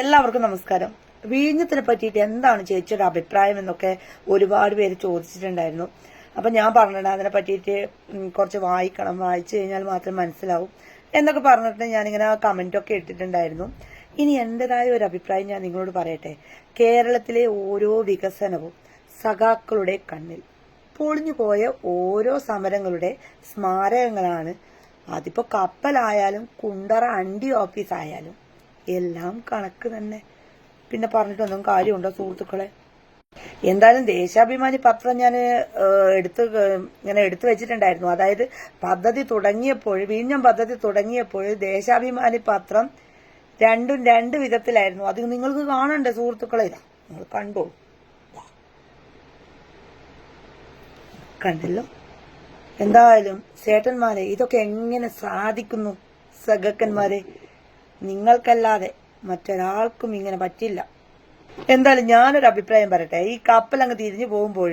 എല്ലാവർക്കും നമസ്കാരം. വീഞ്ഞത്തിനെ പറ്റിയിട്ട് എന്താണ് ചേച്ചിയുടെ അഭിപ്രായം എന്നൊക്കെ ഒരുപാട് പേര് ചോദിച്ചിട്ടുണ്ടായിരുന്നു. അപ്പൊ ഞാൻ പറഞ്ഞിട്ടുണ്ട് അതിനെ പറ്റിയിട്ട് കുറച്ച് വായിക്കണം. വായിച്ചു കഴിഞ്ഞാൽ മാത്രം മനസ്സിലാവും. എന്നൊക്കെ പറഞ്ഞിട്ട് ഞാനിങ്ങനെ കമന്റ് ഒക്കെ ഇട്ടിട്ടുണ്ടായിരുന്നു. ഇനി എന്റേതായ ഒരു അഭിപ്രായം ഞാൻ നിങ്ങളോട് പറയട്ടെ. കേരളത്തിലെ ഓരോ വികസനവും സഖാക്കളുടെ കണ്ണിൽ. പൊളിഞ്ഞു പോയ ഓരോ സമരങ്ങളുടെ സ്മാരകങ്ങളാണ്. അതിപ്പോ കപ്പലായാലും കുണ്ടറ അണ്ടി ഓഫീസ് ആയാലും എല്ലാം കണക്ക് തന്നെ. പിന്നെ പറഞ്ഞിട്ടൊന്നും കാര്യമുണ്ടോ സുഹൃത്തുക്കളെ? എന്തായാലും ദേശാഭിമാനി പത്രം ഞാൻ എടുത്ത് ഇങ്ങനെ എടുത്തു വെച്ചിട്ടുണ്ടായിരുന്നു. അതായത് പദ്ധതി തുടങ്ങിയപ്പോൾ വീഞ്ഞം പദ്ധതി തുടങ്ങിയപ്പോൾ ദേശാഭിമാനി പത്രം രണ്ടും രണ്ട് വിധത്തിലായിരുന്നു. അത് നിങ്ങൾക്ക് കാണണ്ടേ സുഹൃത്തുക്കളെ? ഇതാ നിങ്ങൾ കണ്ടോ? കണ്ടല്ലോ. എന്തായാലും ചേട്ടന്മാരെ ഇതൊക്കെ എങ്ങനെ സാധിക്കുന്നു സഖക്കന്മാരെ? നിങ്ങൾക്കല്ലാതെ മറ്റൊരാൾക്കും ഇങ്ങനെ പറ്റില്ല. എന്തായാലും ഞാനൊരു അഭിപ്രായം പറയട്ടെ. ഈ കപ്പൽ അങ്ങ് തിരിഞ്ഞു പോകുമ്പോൾ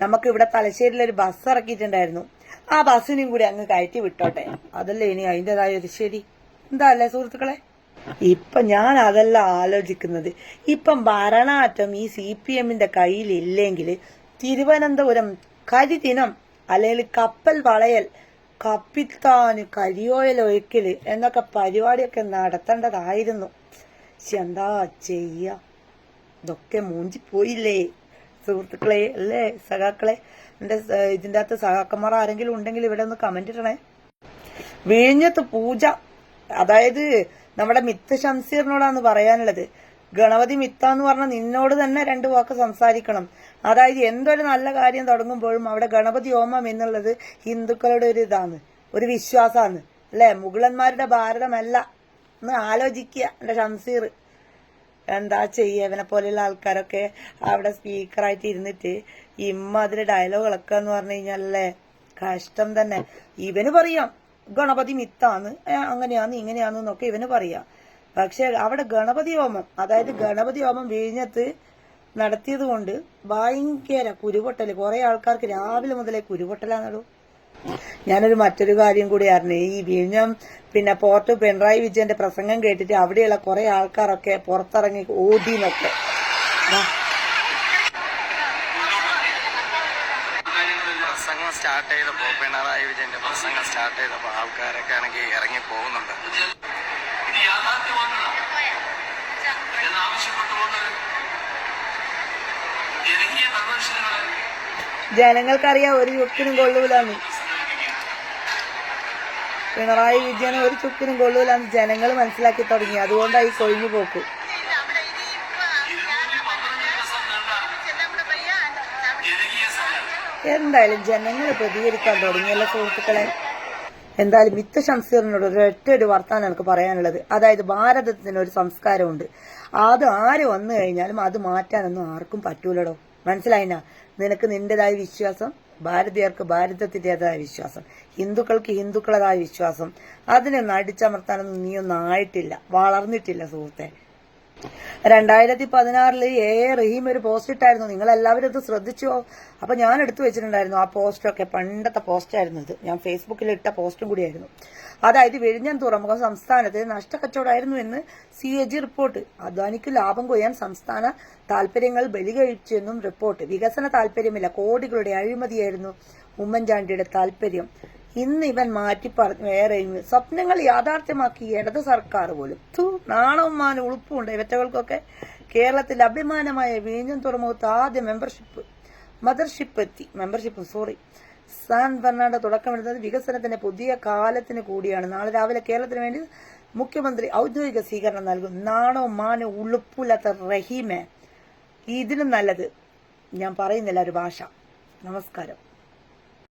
നമുക്ക് ഇവിടെ തലശ്ശേരിയിൽ ഒരു ബസ് ഇറക്കിയിട്ടുണ്ടായിരുന്നു. ആ ബസ്സിനെയും കൂടി അങ്ങ് കയറ്റി വിട്ടോട്ടെ. അതല്ലേ ഇനി അതിന്റെതായ ഒരു ശരി? എന്താ അല്ലേ സുഹൃത്തുക്കളെ? ഇപ്പൊ ഞാൻ അതല്ല ആലോചിക്കുന്നത്. ഇപ്പം ഭരണാറ്റം ഈ സി പി എമ്മിന്റെ കയ്യിലില്ലെങ്കിൽ തിരുവനന്തപുരം കരിദിനം അല്ലെങ്കിൽ കപ്പൽ വളയൽ കപ്പിത്താന് കരിയോയൽ ഒഴുക്കൽ എന്നൊക്കെ പരിപാടിയൊക്കെ നടത്തേണ്ടതായിരുന്നു. പക്ഷെ എന്താ ചെയ്യ? ഇതൊക്കെ മൂഞ്ചി പോയില്ലേ സുഹൃത്തുക്കളെ അല്ലേ? സഖാക്കളെ എന്റെ ഇതിന്റെ അകത്ത് സഖാക്കന്മാർ ആരെങ്കിലും ഉണ്ടെങ്കിൽ ഇവിടെ ഒന്ന് കമന്റ് ഇടണേ. വിഴിഞ്ഞത്ത് പൂജ അതായത് നമ്മുടെ മിത്ത് ഷംസീറിനോടാണ് പറയാനുള്ളത്. ഗണപതി മിത്ത എന്ന് പറഞ്ഞ നിന്നോട് തന്നെ രണ്ട് വാക്ക് സംസാരിക്കണം. അതായത് എന്തൊരു നല്ല കാര്യം തുടങ്ങുമ്പോഴും അവിടെ ഗണപതി ഹോമം എന്നുള്ളത് ഹിന്ദുക്കളുടെ ഒരു ഇതാണ് ഒരു വിശ്വാസമാണ്. അല്ലെ? മുഗളന്മാരുടെ ഭാരതമല്ല ഒന്ന് ആലോചിക്കുക എന്റെ ഷംസീർ. എന്താ ചെയ്യുക ഇവനെ പോലെയുള്ള ആൾക്കാരൊക്കെ അവിടെ സ്പീക്കറായിട്ട് ഇരുന്നിട്ട് ഇമ്മാതിരി ഡയലോഗുകളൊക്കെ എന്ന് പറഞ്ഞു കഴിഞ്ഞാലല്ലേ കഷ്ടം തന്നെ. ഇവന് പറയാം ഗണപതി മിത്താന്ന് അങ്ങനെയാന്ന് ഇങ്ങനെയാന്ന് എന്നൊക്കെ ഇവന് പറയാം. പക്ഷെ അവിടെ ഗണപതി ഹോമം അതായത് ഗണപതി ഹോമം വിഴിഞ്ഞത്ത് നടത്തിയത് കൊണ്ട് ഭയങ്കര കുരുപൊട്ടൽ കുറെ ആൾക്കാർക്ക് രാവിലെ മുതലേ കുരുപൊട്ടലാണല്ലോ. ഞാനൊരു മറ്റൊരു കാര്യം കൂടി അറിഞ്ഞു. ഈ വിഴിഞ്ഞം പിന്നെ പോർട്ട് പിണറായി വിജയന്റെ പ്രസംഗം കേട്ടിട്ട് അവിടെയുള്ള കുറെ ആൾക്കാരൊക്കെ പുറത്തിറങ്ങി ഓടിന്നൊക്കെ. നോക്കെ പ്രസംഗം സ്റ്റാർട്ട് ചെയ്തപ്പോ പിണറായി വിജയന്റെ പ്രസംഗം സ്റ്റാർട്ട് ചെയ്തപ്പോ ആൾക്കാരൊക്കെ ആണെങ്കിൽ ഇറങ്ങി പോകുന്നുണ്ട്. ജനങ്ങൾക്കറിയാം ഒരു ചുക്കിനും കൊള്ളൂലെന്ന്. പിണറായി വിജയന് ഒരു ചുക്കിനും കൊള്ളൂലെന്ന് ജനങ്ങൾ മനസ്സിലാക്കി തുടങ്ങി. അതുകൊണ്ടായി കൊഴിഞ്ഞു പോക്ക്. എന്തായാലും ജനങ്ങൾ പ്രതികരിക്കാൻ തുടങ്ങിയല്ലോ സുഹൃത്തുക്കളെ? എന്തായാലും മിത്ത ഷംസീറിനോട് ഒരൊറ്റ ഒരു വർത്താനം എനിക്ക് പറയാനുള്ളത്. അതായത് ഭാരതത്തിന് ഒരു സംസ്കാരമുണ്ട്. അത് ആര് വന്നു കഴിഞ്ഞാലും അത് മാറ്റാനൊന്നും ആർക്കും പറ്റൂലടോ. മനസ്സിലായിനാ? നിനക്ക് നിന്റേതായ വിശ്വാസം ഭാരതീയർക്ക് ഭാരതത്തിന്റേതായ വിശ്വാസം ഹിന്ദുക്കൾക്ക് ഹിന്ദുക്കളേതായ വിശ്വാസം. അതിനെ നടിച്ചമർത്താനൊന്നും നീയൊന്നും ആയിട്ടില്ല വളർന്നിട്ടില്ല സുഹൃത്തെ. രണ്ടായിരത്തി പതിനാറിൽ എ. എ. റഹീം ഒരു പോസ്റ്റ് ഇട്ടായിരുന്നു. നിങ്ങൾ എല്ലാവരും ഇത് ശ്രദ്ധിച്ചോ? അപ്പൊ ഞാൻ എടുത്തു വെച്ചിട്ടുണ്ടായിരുന്നു ആ പോസ്റ്റൊക്കെ പണ്ടത്തെ പോസ്റ്റായിരുന്നു ഇത്. ഞാൻ ഫേസ്ബുക്കിൽ ഇട്ട പോസ്റ്റും കൂടിയായിരുന്നു. അതായത് വിഴിഞ്ഞം തുറമുഖം സംസ്ഥാനത്ത് നഷ്ടക്കച്ചവടമായിരുന്നു എന്ന് സി എ ജി റിപ്പോർട്ട് അദ്വാനിക്ക് ലാഭം കൊയ്യാൻ സംസ്ഥാന താൽപര്യങ്ങൾ ബലികഴിച്ചെന്നും റിപ്പോർട്ട് വികസന താല്പര്യമില്ല. കോടികളുടെ അഴിമതിയായിരുന്നു ഉമ്മൻചാണ്ടിയുടെ താൽപര്യം ഇന്ന് ഇവൻ മാറ്റി പറഞ്ഞു. വേറെ സ്വപ്നങ്ങൾ യാഥാർത്ഥ്യമാക്കി ഇടത് സർക്കാർ പോലും. തു നാണവുമാന മാനും ഉളുപ്പുണ്ട് ഇവറ്റകൾക്കൊക്കെ കേരളത്തിൽ അഭിമാനമായ വീഞ്ഞം തുറമുഖത്ത് ആദ്യ മെമ്പർഷിപ്പ് മദർഷിപ്പ് എത്തി. മെമ്പർഷിപ്പ് സോറി സാൻ ഫെർണാണ്ടോ തുടക്കമിടുന്നത് വികസനത്തിന്റെ പുതിയ കാലത്തിന് കൂടിയാണ്. നാളെ രാവിലെ കേരളത്തിന് വേണ്ടി മുഖ്യമന്ത്രി ഔദ്യോഗിക സ്വീകരണം നൽകും. നാണോ മാനോ ഉളുപ്പില്ലാത്ത റഹീമെ. ഇതിനും നല്ലത്. ഞാൻ പറയുന്നില്ല ഒരു ഭാഷ. നമസ്കാരം.